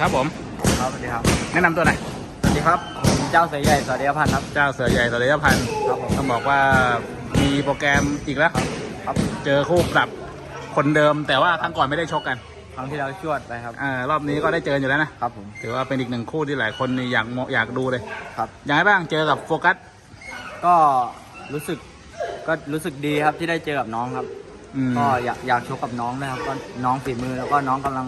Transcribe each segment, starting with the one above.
ครับผมครับสวัสดีครับ แนะนำตัวหน่อยสวัสดีครับผมเจ้าเสือใหญ่สวัสดีพันธ์ครับ เจ้าเสือใหญ่สระยพันธ์ครับผม ต้องบอกว่ามีโปรแกรมอีกแล้วครับเจอคู่ปรับคนเดิม แต่ว่าครั้งก่อนไม่ได้ชกกันครั้งที่แล้วชวดไปครับ อ่ารอบนี้ก็ได้เจออยู่แล้วนะครับผมถือว่าเป็นอีกหนึ่งคู่ที่หลายคนนี่อยากมอยากดูเลยครับ ยังไงบ้างเจอกับโฟกัสก็รู้สึกก็รู้สึกดีครับที่ได้เจอกับน้องครับ อืมก็อยากอยากชกกับน้องด้วยครับก็น้องฝีมือแล้วก็น้องกำลัง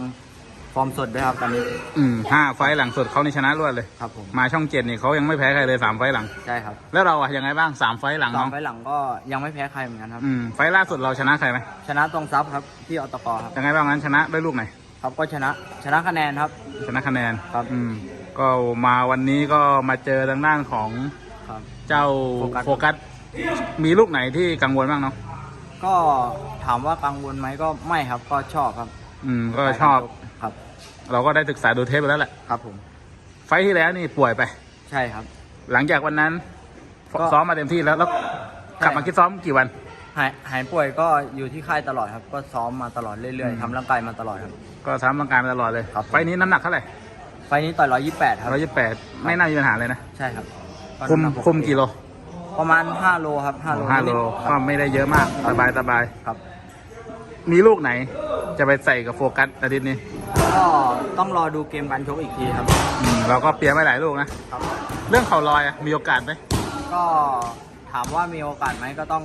ฟอร์มสดด้วยครับตอนนี้ อืมห้าไฟล์หลังสุดเขานี่ชนะรวดเลย ครับผม มาช่องเจ็ดนี่เขายังไม่แพ้ใครเลยสามไฟล์หลัง ใช่ครับแล้วเราอะยังไงบ้างสามไฟล์หลังสอน้งองไฟล์หลังก็ยังไม่แพ้ใครเหมือนกันครับ อืมไฟล์ล่าสุดเราชนะใครไหมชนะตรงซับครับที่อตกครับ ยังไงบ้างนั้นชนะด้วยลูกไหนครับก็ชนะชนะคะแนนครับ ชนะคะแนนครับ อืมก็มาวันนี้ก็มาเจอทางด้านของครับ เจ้าโฟกัสโฟกัสมีลูกไหนที่กังวลบ้างเนาะก็ถามว่ากังวลไหมก็ไม่ครับก็ชอบครับ อืมก็ชอบ ครับ เราก็ได้ศึกษาดูเทปไปแล้วแหละครับผม ไฟล์ที่แล้วนี่ป่วยไป ใช่ครับ หลังจากวันนั้นก็ ซ้อมมาเต็มที่แล้วแล้วกลับมาใช่คิดซ้อมกี่วัน หายหายป่วยก็อยู่ที่ค่ายตลอดครับ ก็ซ้อมมาตลอดเรื่อยอืม ๆทำร่างกายมาตลอดครับ ก็ทำร่างกายมาตลอดเลย ครับ ไฟล์นี้น้ำหนักเท่าไหร่ไฟล์นี้ต่อยร้อยยี่แปดครับ ร้อยยี่สิบแปดไม่น่ามีปัญหาเลยนะ ใช่ครับคุมน้ำหนัปติคุมกี่โลประมาณห้าโลครับห้าโลห้าโลนิดๆคก็รับไม่ได้เยอะมากสบายสบายครับ มีลูกไหน จะไปใส่กับโฟกัสอาทิตย์นี้ก็ต้องรอดูเกมการชกอีกทีครับ อืมเราก็เปลี่ยนไปหลายลูกนะ ครับ เรื่องเข่าลอยอะมีโอกาสไหมก็ถามว่ามีโอกาสไหมก็ต้อง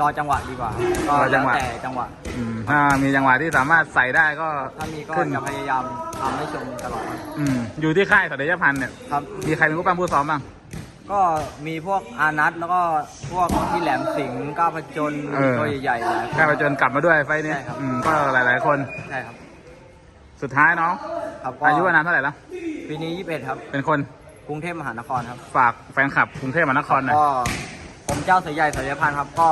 รอจังหวะดีกว่าก็รอจังหวะแล้วแต่จังหวะ อืมถ้ามีจังหวะที่สามารถใส่ได้ก็ถ้ามีก็ขึ้นจะพยายามทำให้ชมตลอดครับอืมอยู่ที่ค่ายสัตยพันธ์เนี่ยครับ มีใครเป็นผู้ปั้มผู้ซ้อมบ้าง ก็มีพวกอานัทแล้วก็พวกที่แหลมสิงห์ก้าวผจญเออ ตัวใหญ่ๆหลายคน แค่ไปจนกลับมาด้วยไฟล์นี้ใช่ครับ อืมก็หลาย ๆ คน ใช่ครับ สุดท้ายน้อง ครับก็อายุอานามเท่าไหร่แล้ว ปีนี้ 21 ครับ เป็นคนกรุงเทพมหานครครับ ฝากแฟนคลับกรุงเทพมหานครหน่อย ก็ผมเจ้าเสือใหญ่สัญญพันธ์ครับ ก็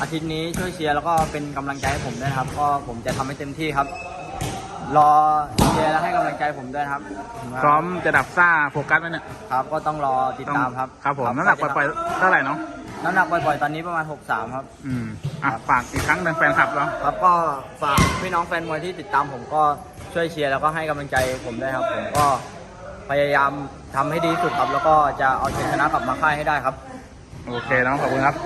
อาทิตย์นี้ช่วยเชียร์แล้วก็เป็นกำลังใจให้ผมด้วยนะครับ ก็ผมจะทำให้เต็มที่ครับ รอเชียร์และให้กำลังใจ ผมด้วยนะครับพร้อมจะดับซ่าโฟกัสไหมเนี่ย ครับก็ต้องรอติดตามครับครับผมน้ำหนักปล่อยๆเท่าไหร่น้องๆน้ำหนักปล่อยๆตอนนี้ประมาณ 63 ครับ อืมอะฝากอีกครั้งหนึ่งแฟนคลับเราครับก็ฝากพี่น้องแฟนมวยที่ติดตามผมก็ช่วยเชียร์แล้วก็ให้กำลังใจผมด้วยครับ ผมก็พยายามทำให้ดีที่สุดครับ แล้วก็จะเอาชัยชนะกลับมาค่ายให้ได้ครับ โอเคน้องขอบคุณครับ